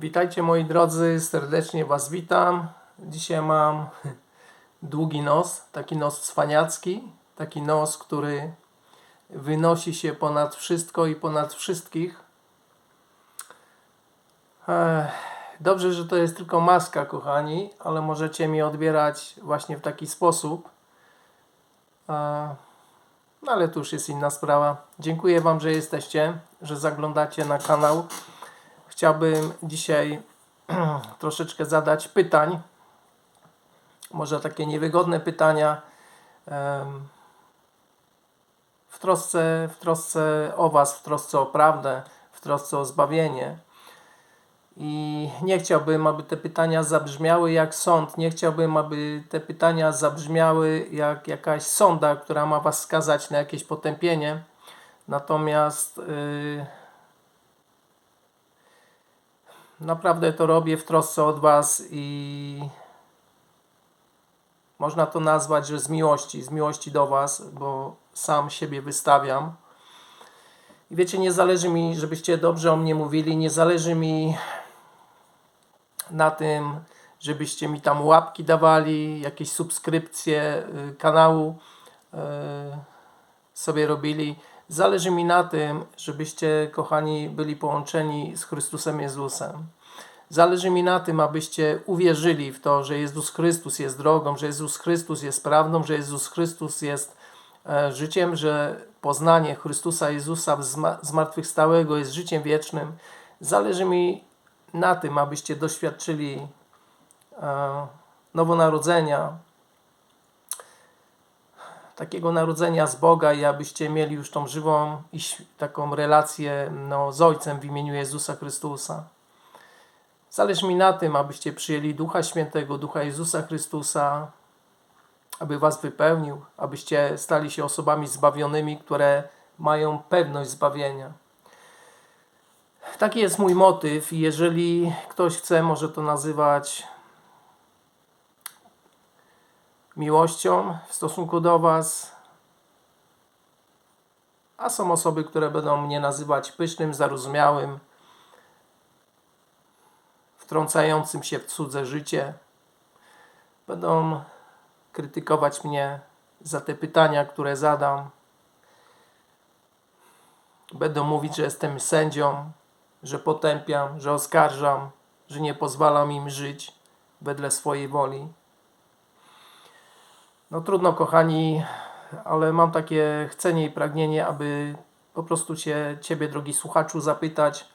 Witajcie moi drodzy, serdecznie Was witam. Dzisiaj mam długi nos, taki nos cwaniacki, taki nos, który wynosi się ponad wszystko i ponad wszystkich. Dobrze, że to jest tylko maska, kochani, ale możecie mi odbierać właśnie w taki sposób. No ale to już jest inna sprawa. Dziękuję Wam, że jesteście, że zaglądacie na kanał. Chciałbym dzisiaj troszeczkę zadać pytań. Może takie niewygodne pytania. W trosce, w trosce o Was, w trosce o prawdę, w trosce o zbawienie. I nie chciałbym, aby te pytania zabrzmiały jak sąd. Nie chciałbym, aby te pytania zabrzmiały jak jakaś sonda, która ma Was skazać na jakieś potępienie. Natomiast yy, naprawdę to robię w trosce od Was i można to nazwać, że z miłości, z miłości do Was, bo sam siebie wystawiam. I wiecie, nie zależy mi, żebyście dobrze o mnie mówili, nie zależy mi na tym, żebyście mi tam łapki dawali, jakieś subskrypcje y, kanału y, sobie robili. Zależy mi na tym, żebyście, kochani, byli połączeni z Chrystusem Jezusem. Zależy mi na tym, abyście uwierzyli w to, że Jezus Chrystus jest drogą, że Jezus Chrystus jest prawdą, że Jezus Chrystus jest e, życiem, że poznanie Chrystusa Jezusa zma- zmartwychwstałego jest życiem wiecznym. Zależy mi na tym, abyście doświadczyli e, nowonarodzenia, takiego narodzenia z Boga i abyście mieli już tą żywą i taką relację no, z Ojcem w imieniu Jezusa Chrystusa. Zależy mi na tym, abyście przyjęli Ducha Świętego, Ducha Jezusa Chrystusa, aby Was wypełnił, abyście stali się osobami zbawionymi, które mają pewność zbawienia. Taki jest mój motyw i jeżeli ktoś chce, może to nazywać miłością w stosunku do Was, a są osoby, które będą mnie nazywać pysznym, zarozumiałym, wtrącającym się w cudze życie. Będą krytykować mnie za te pytania, które zadam. Będą mówić, że jestem sędzią, że potępiam, że oskarżam, że nie pozwalam im żyć wedle swojej woli. No trudno, kochani, ale mam takie chcenie i pragnienie, aby po prostu się Ciebie, drogi słuchaczu, zapytać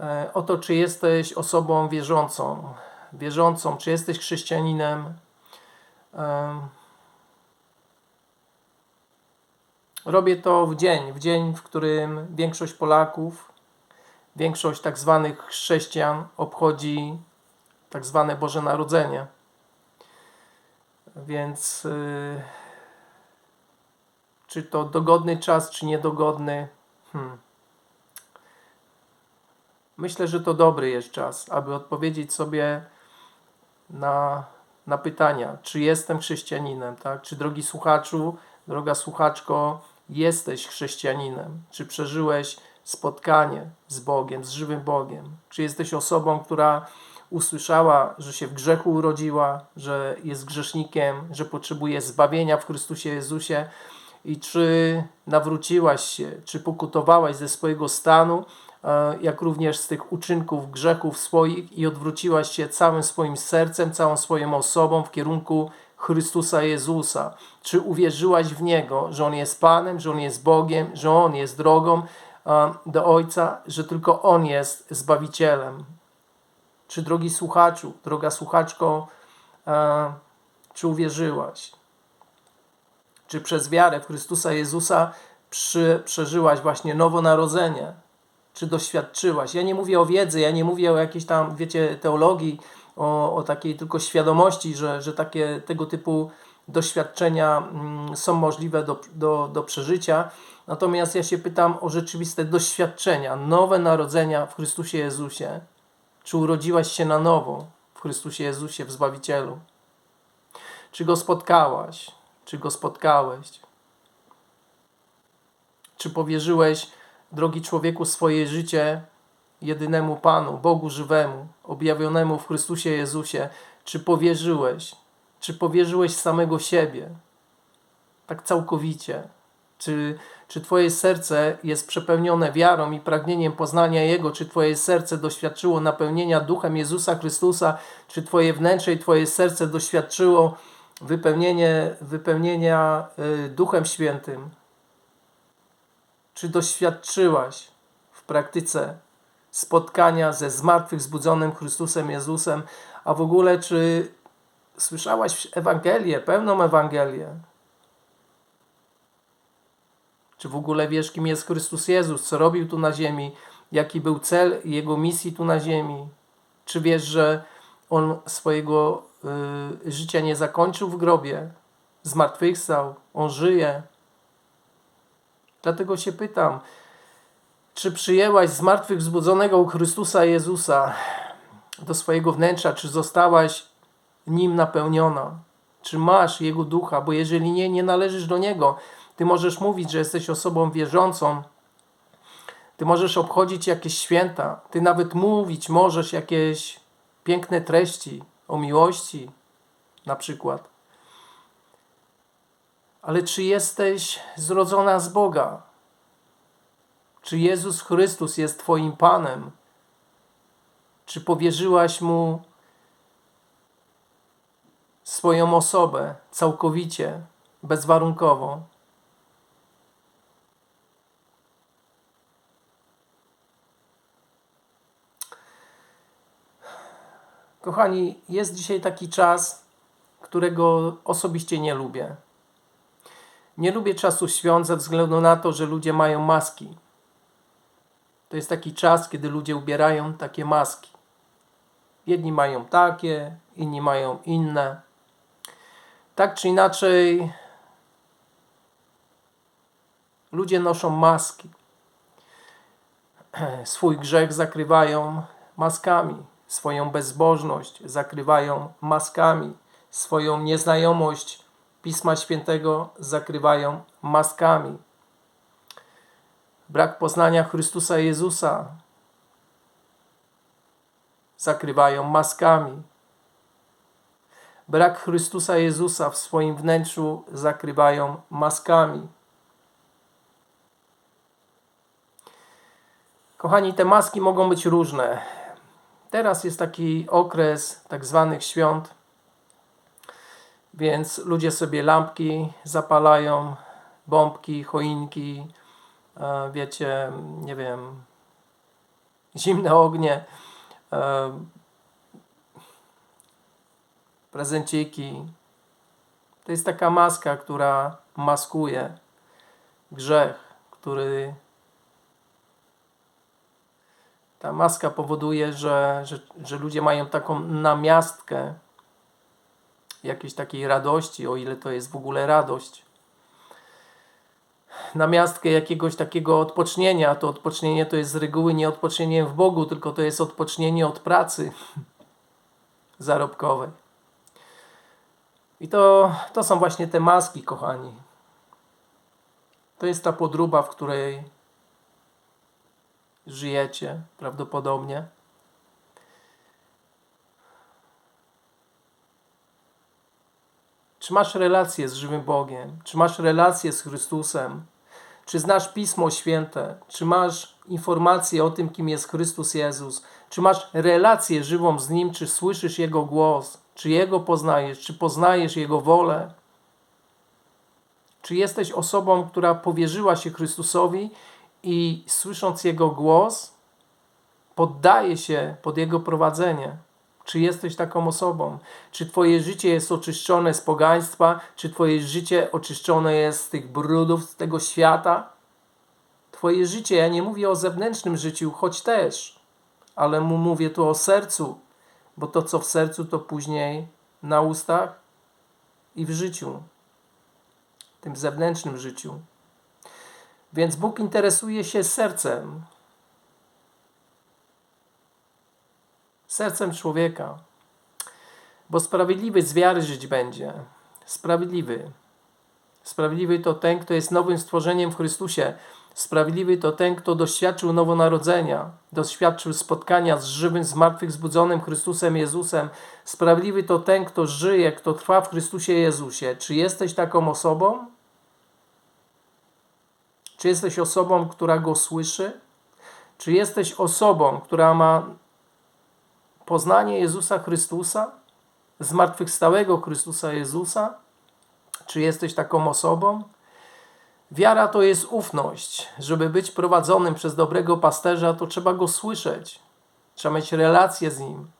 e, o to, czy jesteś osobą wierzącą, wierzącą, czy jesteś chrześcijaninem. Em, Robię to w dzień, w dzień, w którym większość Polaków, większość tak zwanych chrześcijan obchodzi tak zwane Boże Narodzenie. Więc y, czy to dogodny czas, czy niedogodny? Hmm. Myślę, że to dobry jest czas, aby odpowiedzieć sobie na, na pytania, czy jestem chrześcijaninem, tak? Czy drogi słuchaczu, droga słuchaczko, jesteś chrześcijaninem? Czy przeżyłeś spotkanie z Bogiem, z żywym Bogiem? Czy jesteś osobą, która usłyszała, że się w grzechu urodziła, że jest grzesznikiem, że potrzebuje zbawienia w Chrystusie Jezusie? I czy nawróciłaś się, czy pokutowałaś ze swojego stanu, e, jak również z tych uczynków, grzechów swoich i odwróciłaś się całym swoim sercem, całą swoją osobą w kierunku Chrystusa Jezusa? Czy uwierzyłaś w Niego, że On jest Panem, że On jest Bogiem, że On jest drogą e, do Ojca, że tylko On jest Zbawicielem? Czy drogi słuchaczu, droga słuchaczko, e, czy uwierzyłaś? Czy przez wiarę w Chrystusa Jezusa przy, przeżyłaś właśnie nowonarodzenie? Czy doświadczyłaś? Ja nie mówię o wiedzy, ja nie mówię o jakiejś tam, wiecie, teologii, o, o takiej tylko świadomości, że, że takie tego typu doświadczenia mm, są możliwe do, do, do przeżycia. Natomiast ja się pytam o rzeczywiste doświadczenia, nowe narodzenia w Chrystusie Jezusie. Czy urodziłaś się na nowo w Chrystusie Jezusie, w Zbawicielu? Czy Go spotkałaś? Czy Go spotkałeś? Czy powierzyłeś, drogi człowieku, swoje życie jedynemu Panu, Bogu żywemu, objawionemu w Chrystusie Jezusie, czy powierzyłeś? Czy powierzyłeś samego siebie? Tak całkowicie. Czy, czy Twoje serce jest przepełnione wiarą i pragnieniem poznania Jego? Czy Twoje serce doświadczyło napełnienia Duchem Jezusa Chrystusa? Czy Twoje wnętrze i Twoje serce doświadczyło wypełnienie, wypełnienia y, Duchem Świętym? Czy doświadczyłaś w praktyce spotkania ze zmartwychwzbudzonym Chrystusem Jezusem, a w ogóle czy słyszałaś Ewangelię, pełną Ewangelię? Czy w ogóle wiesz, kim jest Chrystus Jezus, co robił tu na ziemi, jaki był cel Jego misji tu na ziemi? Czy wiesz, że On swojego y, życia nie zakończył w grobie, zmartwychwstał, On żyje? Dlatego się pytam, czy przyjęłaś zmartwychwzbudzonego Chrystusa Jezusa do swojego wnętrza, czy zostałaś Nim napełniona? Czy masz Jego ducha? Bo jeżeli nie, nie należysz do Niego. Ty możesz mówić, że jesteś osobą wierzącą. Ty możesz obchodzić jakieś święta. Ty nawet mówić możesz jakieś piękne treści o miłości, na przykład. Ale czy jesteś zrodzona z Boga? Czy Jezus Chrystus jest Twoim Panem? Czy powierzyłaś Mu swoją osobę całkowicie, bezwarunkowo? Kochani, jest dzisiaj taki czas, którego osobiście nie lubię. Nie lubię czasu świąt ze względu na to, że ludzie mają maski. To jest taki czas, kiedy ludzie ubierają takie maski. Jedni mają takie, inni mają inne. Tak czy inaczej, ludzie noszą maski. Swój grzech zakrywają maskami, swoją bezbożność zakrywają maskami, swoją nieznajomość Pisma Świętego zakrywają maskami. Brak poznania Chrystusa Jezusa zakrywają maskami. Brak Chrystusa Jezusa w swoim wnętrzu zakrywają maskami. Kochani, te maski mogą być różne. Teraz jest taki okres tak zwanych świąt, więc ludzie sobie lampki zapalają, bombki, choinki, e, wiecie, nie wiem, zimne ognie, e, prezenciki. To jest taka maska, która maskuje grzech, który ta maska powoduje, że, że, że ludzie mają taką namiastkę jakiejś takiej radości, o ile to jest w ogóle radość. Namiastkę jakiegoś takiego odpocznienia. To odpocznienie to jest z reguły nie odpocznienie w Bogu, tylko to jest odpocznienie od pracy zarobkowej. I to, to są właśnie te maski, kochani. To jest ta podruba, w której żyjecie prawdopodobnie. Czy masz relację z żywym Bogiem? Czy masz relację z Chrystusem? Czy znasz Pismo Święte? Czy masz informacje o tym, kim jest Chrystus Jezus? Czy masz relację żywą z Nim? Czy słyszysz Jego głos? Czy Jego poznajesz? Czy poznajesz Jego wolę? Czy jesteś osobą, która powierzyła się Chrystusowi i słysząc Jego głos, poddaje się pod Jego prowadzenie? Czy jesteś taką osobą? Czy Twoje życie jest oczyszczone z pogaństwa? Czy Twoje życie oczyszczone jest z tych brudów, z tego świata? Twoje życie, ja nie mówię o zewnętrznym życiu, choć też, ale mu mówię tu o sercu, bo to, co w sercu, to później na ustach i w życiu, tym zewnętrznym życiu. Więc Bóg interesuje się sercem, sercem człowieka. Bo sprawiedliwy z wiary żyć będzie. Sprawiedliwy. Sprawiedliwy to ten, kto jest nowym stworzeniem w Chrystusie. Sprawiedliwy to ten, kto doświadczył nowonarodzenia, doświadczył spotkania z żywym, zmartwychwzbudzonym Chrystusem Jezusem. Sprawiedliwy to ten, kto żyje, kto trwa w Chrystusie Jezusie. Czy jesteś taką osobą? Czy jesteś osobą, która go słyszy? Czy jesteś osobą, która ma poznanie Jezusa Chrystusa, zmartwychwstałego Chrystusa Jezusa? Czy jesteś taką osobą? Wiara to jest ufność. Żeby być prowadzonym przez dobrego pasterza, to trzeba go słyszeć. Trzeba mieć relację z nim.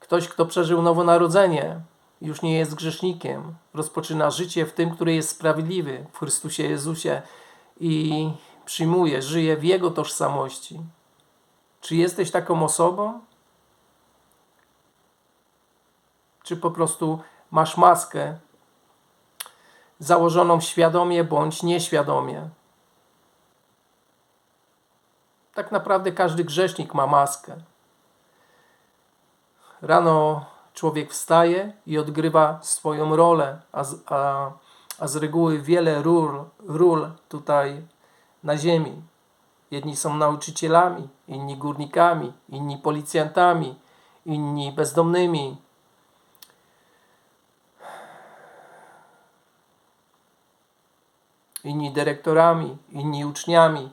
Ktoś, kto przeżył nowonarodzenie, już nie jest grzesznikiem. Rozpoczyna życie w tym, który jest sprawiedliwy w Chrystusie Jezusie i przyjmuje, żyje w Jego tożsamości. Czy jesteś taką osobą? Czy po prostu masz maskę założoną świadomie bądź nieświadomie? Tak naprawdę każdy grzesznik ma maskę. Rano człowiek wstaje i odgrywa swoją rolę, a z, a, a z reguły wiele ról, ról tutaj na ziemi. Jedni są nauczycielami, inni górnikami, inni policjantami, inni bezdomnymi. Inni dyrektorami, inni uczniami.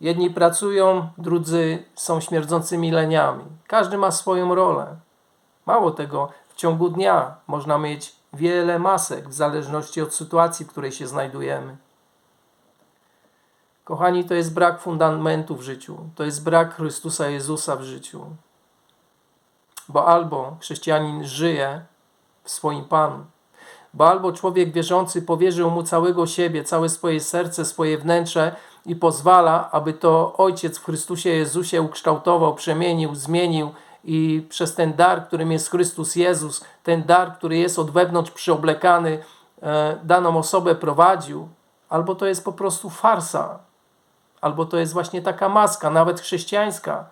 Jedni pracują, drudzy są śmierdzącymi leniami. Każdy ma swoją rolę. Mało tego, w ciągu dnia można mieć wiele masek w zależności od sytuacji, w której się znajdujemy. Kochani, to jest brak fundamentu w życiu, to jest brak Chrystusa Jezusa w życiu. Bo albo chrześcijanin żyje w swoim Panu, bo albo człowiek wierzący powierzył mu całego siebie, całe swoje serce, swoje wnętrze i pozwala, aby to Ojciec w Chrystusie Jezusie ukształtował, przemienił, zmienił i przez ten dar, którym jest Chrystus Jezus, ten dar, który jest od wewnątrz przyoblekany, e, daną osobę prowadził, albo to jest po prostu farsa, albo to jest właśnie taka maska, nawet chrześcijańska.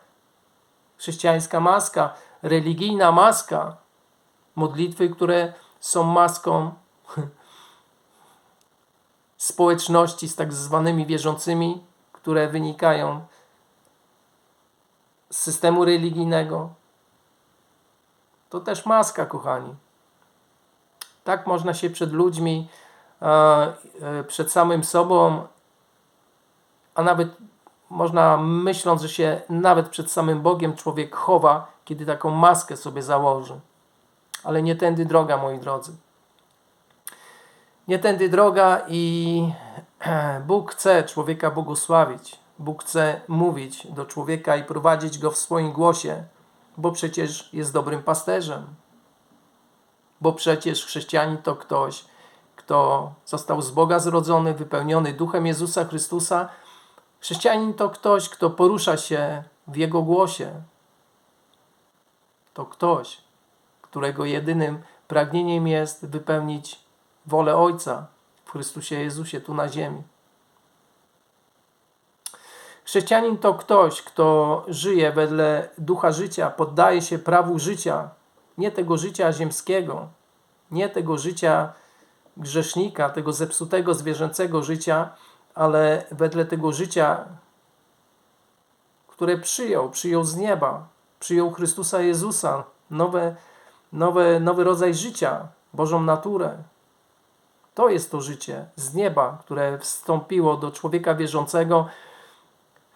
Chrześcijańska maska, religijna maska, modlitwy, które są maską społeczności z tak zwanymi wierzącymi, które wynikają z systemu religijnego. To też maska, kochani. Tak można się przed ludźmi, e, przed samym sobą, a nawet można myśląc, że się nawet przed samym Bogiem człowiek chowa, kiedy taką maskę sobie założy. Ale nie tędy droga, moi drodzy. Nie tędy droga i Bóg chce człowieka błogosławić. Bóg chce mówić do człowieka i prowadzić go w swoim głosie, bo przecież jest dobrym pasterzem. Bo przecież chrześcijanin to ktoś, kto został z Boga zrodzony, wypełniony duchem Jezusa Chrystusa. Chrześcijanin to ktoś, kto porusza się w Jego głosie. To ktoś, którego jedynym pragnieniem jest wypełnić wolę Ojca w Chrystusie Jezusie tu na ziemi. Chrześcijanin to ktoś, kto żyje wedle ducha życia, poddaje się prawu życia, nie tego życia ziemskiego, nie tego życia grzesznika, tego zepsutego, zwierzęcego życia, ale wedle tego życia, które przyjął, przyjął z nieba, przyjął Chrystusa Jezusa, nowe, nowe, nowy rodzaj życia, Bożą naturę. To jest to życie z nieba, które wstąpiło do człowieka wierzącego,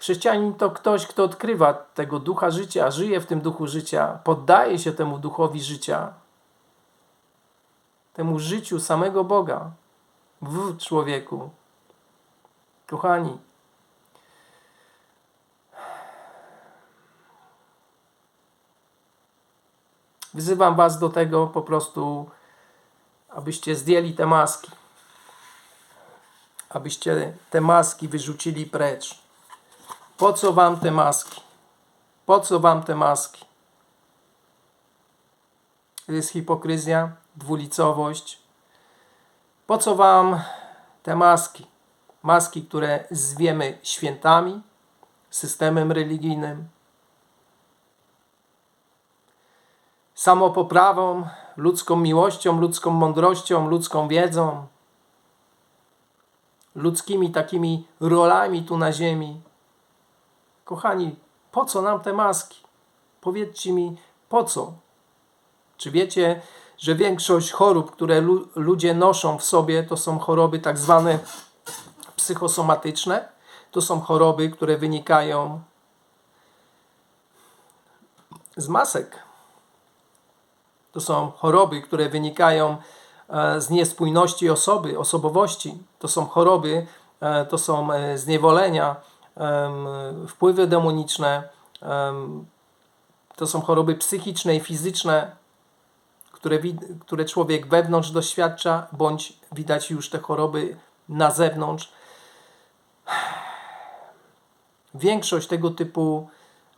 Chrześcijanin to ktoś, kto odkrywa tego ducha życia, żyje w tym duchu życia, poddaje się temu duchowi życia, temu życiu samego Boga w człowieku. Kochani, wzywam Was do tego po prostu, abyście zdjęli te maski, abyście te maski wyrzucili precz. Po co wam te maski? Po co wam te maski? To jest hipokryzja, dwulicowość. Po co wam te maski? Maski, które zwiemy świętami, systemem religijnym. samopoprawą, ludzką miłością, ludzką mądrością, ludzką wiedzą, ludzkimi takimi rolami tu na ziemi. Kochani, po co nam te maski? Powiedzcie mi, po co? Czy wiecie, że większość chorób, które lu ludzie noszą w sobie, to są choroby tak zwane psychosomatyczne? To są choroby, które wynikają z masek. To są choroby, które wynikają e, z niespójności osoby, osobowości. To są choroby, e, to są e, zniewolenia, wpływy demoniczne, to są choroby psychiczne i fizyczne, które, które człowiek wewnątrz doświadcza, bądź widać już te choroby na zewnątrz. Większość tego typu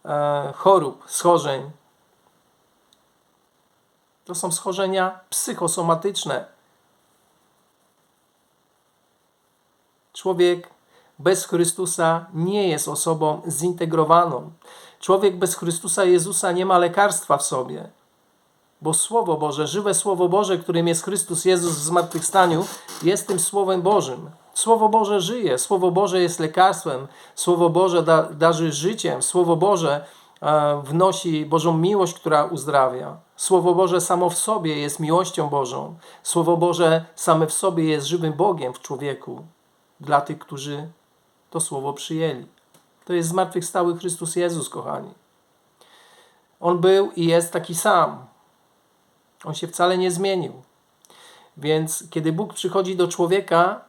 e, chorób, schorzeń to są schorzenia psychosomatyczne. Człowiek bez Chrystusa nie jest osobą zintegrowaną. Człowiek bez Chrystusa Jezusa nie ma lekarstwa w sobie. Bo Słowo Boże, żywe Słowo Boże, którym jest Chrystus Jezus w zmartwychwstaniu, jest tym Słowem Bożym. Słowo Boże żyje, Słowo Boże jest lekarstwem, Słowo Boże da, darzy życiem, Słowo Boże e, wnosi Bożą miłość, która uzdrawia. Słowo Boże samo w sobie jest miłością Bożą. Słowo Boże same w sobie jest żywym Bogiem w człowieku dla tych, którzy to Słowo przyjęli. To jest zmartwychwstały Chrystus Jezus, kochani. On był i jest taki sam. On się wcale nie zmienił. Więc kiedy Bóg przychodzi do człowieka,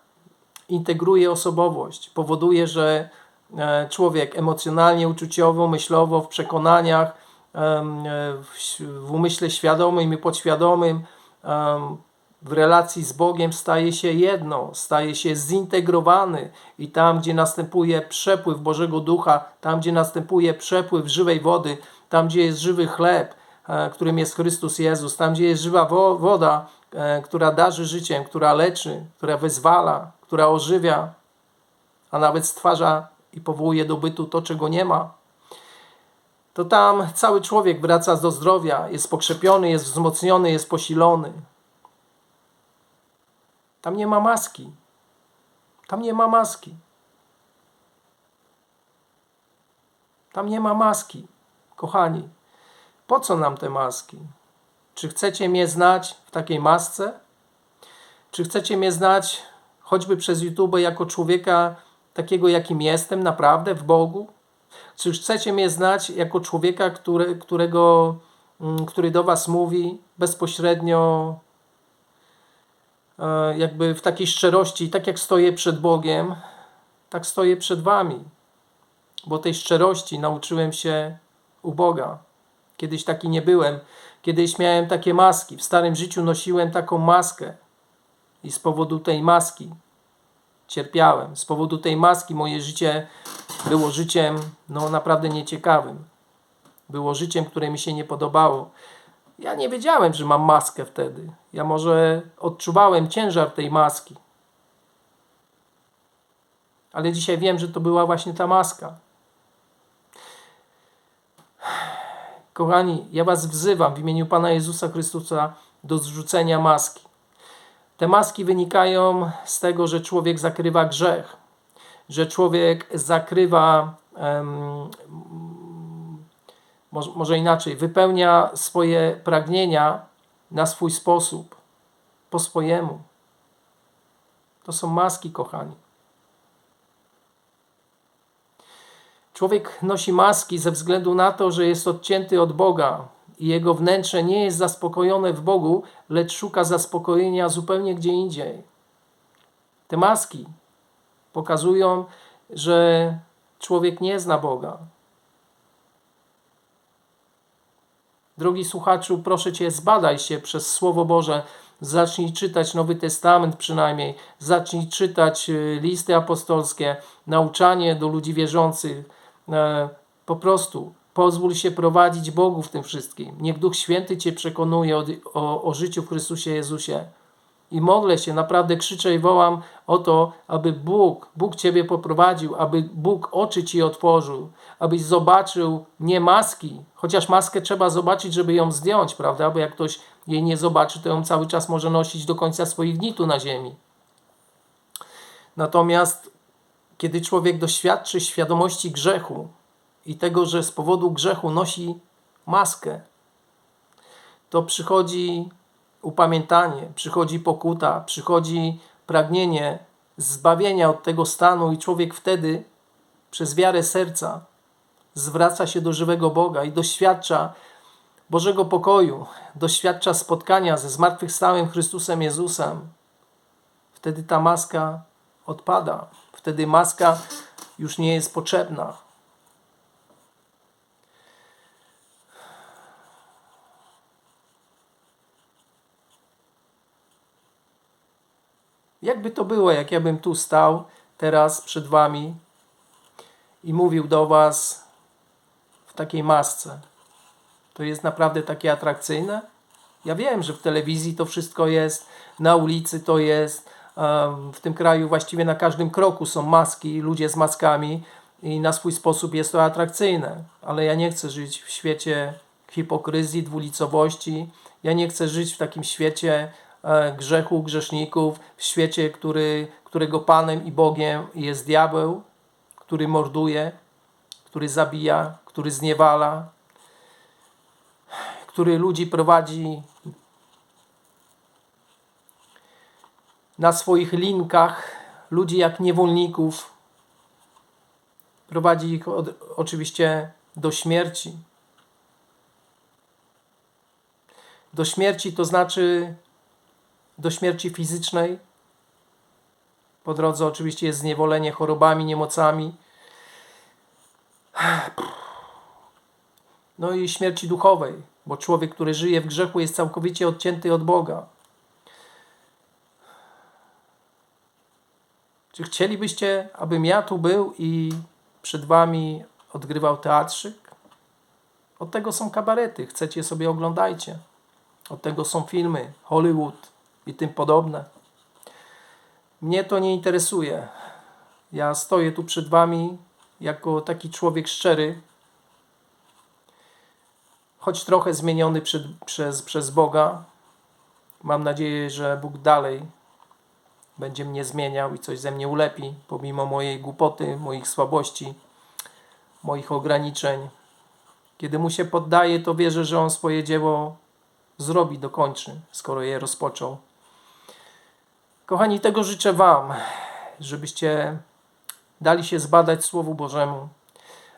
integruje osobowość, powoduje, że e, człowiek emocjonalnie, uczuciowo, myślowo, w przekonaniach, e, w umyśle świadomym i podświadomym, w relacji z Bogiem staje się jedno, staje się zintegrowany i tam, gdzie następuje przepływ Bożego Ducha, tam, gdzie następuje przepływ żywej wody, tam, gdzie jest żywy chleb, e, którym jest Chrystus Jezus, tam, gdzie jest żywa woda, e, która darzy życiem, która leczy, która wyzwala, która ożywia, a nawet stwarza i powołuje do bytu to, czego nie ma, to tam cały człowiek wraca do zdrowia, jest pokrzepiony, jest wzmocniony, jest posilony. Tam nie ma maski. Tam nie ma maski. Tam nie ma maski. Kochani, po co nam te maski? Czy chcecie mnie znać w takiej masce? Czy chcecie mnie znać choćby przez YouTube jako człowieka takiego, jakim jestem naprawdę w Bogu? Czy chcecie mnie znać jako człowieka, który, którego, mm, który do Was mówi bezpośrednio jakby w takiej szczerości, tak jak stoję przed Bogiem, tak stoję przed Wami. Bo tej szczerości nauczyłem się u Boga. Kiedyś taki nie byłem. Kiedyś miałem takie maski. W starym życiu nosiłem taką maskę. I z powodu tej maski cierpiałem. Z powodu tej maski moje życie było życiem no naprawdę nieciekawym. Było życiem, które mi się nie podobało. Ja nie wiedziałem, że mam maskę wtedy. Ja może odczuwałem ciężar tej maski. Ale dzisiaj wiem, że to była właśnie ta maska. Kochani, ja Was wzywam w imieniu Pana Jezusa Chrystusa do zrzucenia maski. Te maski wynikają z tego, że człowiek zakrywa grzech, że człowiek zakrywa um, może inaczej, wypełnia swoje pragnienia na swój sposób, po swojemu. To są maski, kochani. Człowiek nosi maski ze względu na to, że jest odcięty od Boga i jego wnętrze nie jest zaspokojone w Bogu, lecz szuka zaspokojenia zupełnie gdzie indziej. Te maski pokazują, że człowiek nie zna Boga, Drogi słuchaczu, proszę Cię, zbadaj się przez Słowo Boże. Zacznij czytać Nowy Testament przynajmniej, zacznij czytać y, listy apostolskie, nauczanie do ludzi wierzących. E, po prostu pozwól się prowadzić Bogu w tym wszystkim. Niech Duch Święty Cię przekonuje o, o, o życiu w Chrystusie Jezusie i modlę się, naprawdę krzyczę i wołam o to, aby Bóg, Bóg Ciebie poprowadził, aby Bóg oczy Ci otworzył, abyś zobaczył nie maski, chociaż maskę trzeba zobaczyć, żeby ją zdjąć, prawda? Bo jak ktoś jej nie zobaczy, to ją cały czas może nosić do końca swoich dni tu na ziemi. Natomiast kiedy człowiek doświadczy świadomości grzechu i tego, że z powodu grzechu nosi maskę, to przychodzi upamiętanie, przychodzi pokuta, przychodzi pragnienie zbawienia od tego stanu, i człowiek wtedy przez wiarę serca zwraca się do żywego Boga i doświadcza Bożego pokoju, doświadcza spotkania ze zmartwychwstałym Chrystusem Jezusem. Wtedy ta maska odpada, wtedy maska już nie jest potrzebna. Jakby to było, jak ja bym tu stał teraz przed Wami i mówił do Was w takiej masce. To jest naprawdę takie atrakcyjne? Ja wiem, że w telewizji to wszystko jest, na ulicy to jest, w tym kraju właściwie na każdym kroku są maski, ludzie z maskami i na swój sposób jest to atrakcyjne, ale ja nie chcę żyć w świecie hipokryzji, dwulicowości. Ja nie chcę żyć w takim świecie grzechu, grzeszników, w świecie, który, którego Panem i Bogiem jest diabeł, który morduje, który zabija, który zniewala, który ludzi prowadzi na swoich linkach, ludzi jak niewolników, prowadzi ich od, oczywiście do śmierci. Do śmierci to znaczy do śmierci fizycznej. Po drodze oczywiście jest zniewolenie chorobami, niemocami. No i śmierci duchowej, bo człowiek, który żyje w grzechu, jest całkowicie odcięty od Boga. Czy chcielibyście, abym ja tu był i przed wami odgrywał teatrzyk? Od tego są kabarety, chcecie sobie oglądajcie. Od tego są filmy, Hollywood i tym podobne. Mnie to nie interesuje. Ja stoję tu przed wami jako taki człowiek szczery, choć trochę zmieniony przed, przez, przez Boga. Mam nadzieję, że Bóg dalej będzie mnie zmieniał i coś ze mnie ulepi, pomimo mojej głupoty, moich słabości, moich ograniczeń. Kiedy mu się poddaję, to wierzę, że on swoje dzieło zrobi, dokończy, skoro je rozpoczął. Kochani, tego życzę Wam, żebyście dali się zbadać Słowu Bożemu,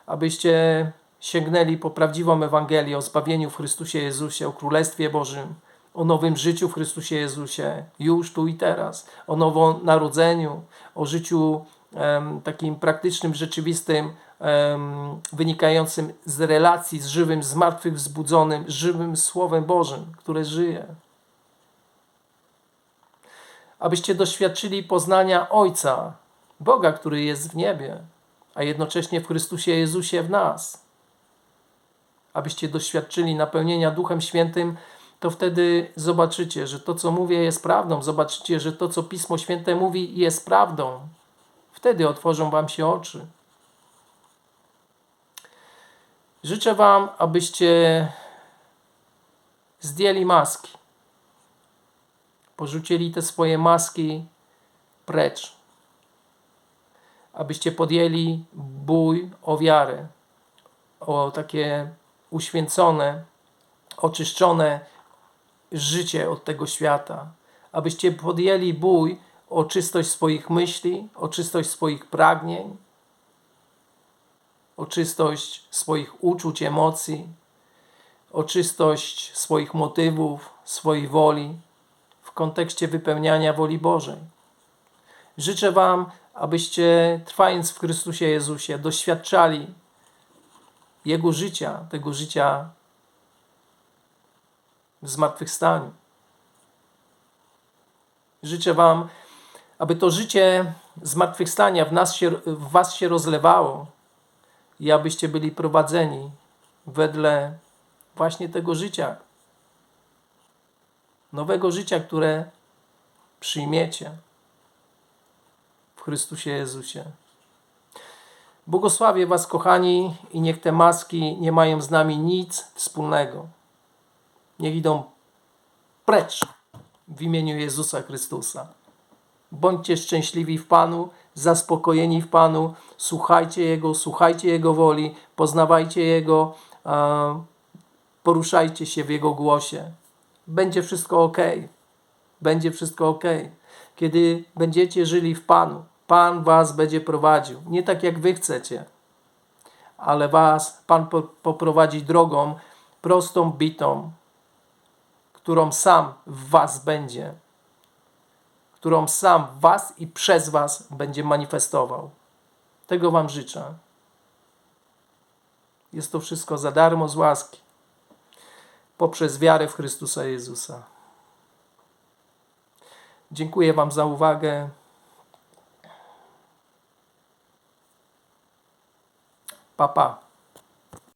abyście sięgnęli po prawdziwą Ewangelię o zbawieniu w Chrystusie Jezusie, o Królestwie Bożym, o nowym życiu w Chrystusie Jezusie, już tu i teraz, o nowonarodzeniu, o życiu um, takim praktycznym, rzeczywistym, um, wynikającym z relacji z żywym, zmartwychwzbudzonym, żywym Słowem Bożym, które żyje. Abyście doświadczyli poznania Ojca, Boga, który jest w niebie, a jednocześnie w Chrystusie Jezusie w nas. Abyście doświadczyli napełnienia Duchem Świętym to wtedy zobaczycie, że to, co mówię, jest prawdą. Zobaczycie, że to, co Pismo Święte mówi, jest prawdą. Wtedy otworzą Wam się oczy. Życzę Wam, abyście zdjęli maski. Porzucili te swoje maski precz. Abyście podjęli bój o wiarę, o takie uświęcone, oczyszczone życie od tego świata, abyście podjęli bój o czystość swoich myśli, o czystość swoich pragnień, o czystość swoich uczuć, emocji, o czystość swoich motywów, swojej woli kontekście wypełniania woli Bożej. Życzę Wam, abyście trwając w Chrystusie Jezusie doświadczali Jego życia, tego życia w zmartwychwstaniu. Życzę Wam, aby to życie zmartwychwstania w, nas się, w Was się rozlewało i abyście byli prowadzeni wedle właśnie tego życia, nowego życia, które przyjmiecie w Chrystusie Jezusie. Błogosławię Was, kochani, i niech te maski nie mają z nami nic wspólnego. Niech idą precz w imieniu Jezusa Chrystusa. Bądźcie szczęśliwi w Panu, zaspokojeni w Panu, słuchajcie Jego, słuchajcie Jego woli, poznawajcie Jego, poruszajcie się w Jego głosie. Będzie wszystko ok. Będzie wszystko ok. Kiedy będziecie żyli w Panu, Pan Was będzie prowadził. Nie tak jak Wy chcecie, ale Was Pan po- poprowadzi drogą prostą, bitą, którą sam w Was będzie którą sam w Was i przez Was będzie manifestował. Tego Wam życzę. Jest to wszystko za darmo z łaski, poprzez wiarę w Chrystusa Jezusa. Dziękuję Wam za uwagę. Papa. Pa.